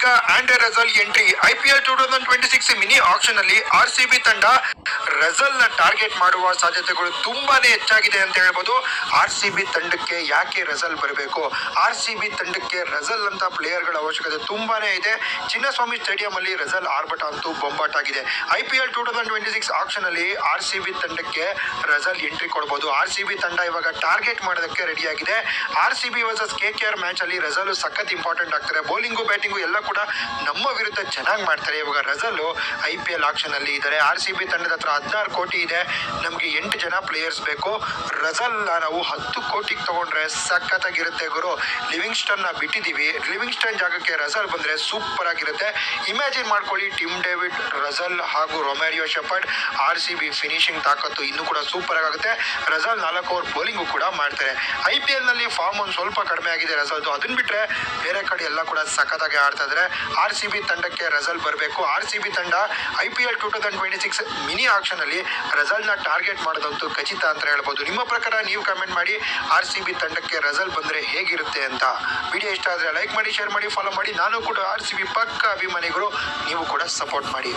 ಈಗ Andre Russell entry. IPL two thousand twenty six mini auction ಅಲ್ಲಿ R C B ತಂಡ ರೆಸಲ್ನ target ಮಾಡುವ ಸಾಧ್ಯತೆಗಳು ತುಂಬಾನೇ ಹೆಚ್ಚಾಗಿದೆ ಅಂತ ಹೇಳ್ಬೋದು. ಆರ್ ಸಿ ಬಿ ತಂಡಕ್ಕೆ ಯಾಕೆ ರೆಸಲ್ ಬರಬೇಕು? ಆರ್ ಸಿ ಬಿ ತಂಡಕ್ಕೆ ರೆಸಲ್ ಅಂತ ಪ್ಲೇಯರ್ಗಳ ಅವಶ್ಯಕತೆ ತುಂಬಾನೇ ಇದೆ. ಚಿನ್ನಸ್ವಾಮಿ ಸ್ಟೇಡಿಯಂ ಅಲ್ಲಿ ರೆಸಲ್ ಆರ್ಭಟ ಅಂತೂ ಬೊಂಬಾಟ್ ಆಗಿದೆ. I P L two thousand twenty six auction ಅಲ್ಲಿ ಆರ್ ಸಿ ಬಿ ತಂಡಕ್ಕೆ ರೆಸಲ್ ಎಂಟ್ರಿ ಕೊಡಬಹುದು ಆರ್ ಸಿ ಬಿ ತಂಡ ಇವಾಗ ಟಾರ್ಗೆಟ್ ಮಾಡೋದಕ್ಕೆ ರೆಡಿ ಆಗಿದೆ. R C B versus K K R match ಅಲ್ಲಿ ರೆಸಲ್ ಸಖತ್ ಇಂಪಾರ್ಟೆಂಟ್ ಆಗ್ತಾರೆ. ಬೌಲಿಂಗು ಬ್ಯಾಟಿಂಗು ಎಲ್ಲ ಕೂಡ ನಮ್ಮ ವಿರುದ್ಧ ಚೆನ್ನಾಗಿ ಮಾಡ್ತಾರೆ. ಇವಾಗ Russell I P L auction ಅಲ್ಲಿ ಇದ್ದಾರೆ ಆರ್ ಸಿ ಬಿ ತಂಡದ ಹತ್ರ ಹದಿನಾರು ಕೋಟಿ ಇದೆ. ನಮಗೆ ಎಂಟು ಜನ ಪ್ಲೇಯರ್ಸ್ ಬೇಕು. ರಜಲ್ ನಾವು ಹತ್ತು ಕೋಟಿಗೆ ತಗೊಂಡ್ರೆ ಸಖತ್ತಾಗಿರುತ್ತೆ ಗುರು. ಲಿವಿಂಗ್ಸ್ಟನ್ನ ನ ಬಿಟ್ಟಿದೀವಿ. ಲಿವಿಂಗ್ಸ್ಟನ್ ಜಾಗಕ್ಕೆ ರಜಲ್ ಬಂದ್ರೆ ಸೂಪರ್ ಆಗಿರುತ್ತೆ. ಇಮ್ಯಾಜಿನ್ ಮಾಡ್ಕೊಳ್ಳಿ ಟಿಮ್ ಡೇವಿಡ್ ರಜಲ್ ಹಾಗೂ Romario Shepherd R C B finishing ತಾಕತ್ತು ಇನ್ನೂ ಕೂಡ ಸೂಪರ್ ಆಗುತ್ತೆ. ರಜಲ್ ನಾಲ್ಕು ಓವರ್ ಬೌಲಿಂಗು ಕೂಡ ಮಾಡ್ತಾರೆ. ಐ ಪಿ ಎಲ್ನಲ್ಲಿ ಫಾರ್ಮ್ ಒಂದು ಸ್ವಲ್ಪ ಕಡಿಮೆ ಆಗಿದೆ ರಜಲ್ದು ಅದನ್ನ ಬಿಟ್ರೆ ಬೇರೆ ಕಡೆ ಎಲ್ಲ ಕೂಡ ಸಖತ್ತಾಗಿ ಆಡ್ತಾ ಆರ್ ಸಿ ಬಿ ತಂಡಕ್ಕೆ ರೆಸಲ್ಟ್ ಬರಬೇಕು. ಆರ್ ಸಿ ಬಿ ತಂಡ I P L two thousand twenty six mini auction ಅಲ್ಲಿ ರಜಲ್ನ ಟಾರ್ಗೆಟ್ ಮಾಡೋದಂತೂ ಖಚಿತ ಅಂತ ಹೇಳ್ಬೋದು. ನಿಮ್ಮ ಪ್ರಕಾರ ನೀವು ಕಮೆಂಟ್ ಮಾಡಿ ಆರ್ ಸಿ ಬಿ ತಂಡಕ್ಕೆ ರೆಸಲ್ಟ್ ಬಂದ್ರೆ ಹೇಗಿರುತ್ತೆ ಅಂತ. ವಿಡಿಯೋ ಇಷ್ಟ ಆದ್ರೆ ಲೈಕ್ ಮಾಡಿ ಶೇರ್ ಮಾಡಿ ಫಾಲೋ ಮಾಡಿ. ನಾನು ಕೂಡ ಆರ್ ಸಿ ಬಿ ಪಕ್ಕ ಅಭಿಮಾನಿಗಳು, ನೀವು ಕೂಡ ಸಪೋರ್ಟ್ ಮಾಡಿ.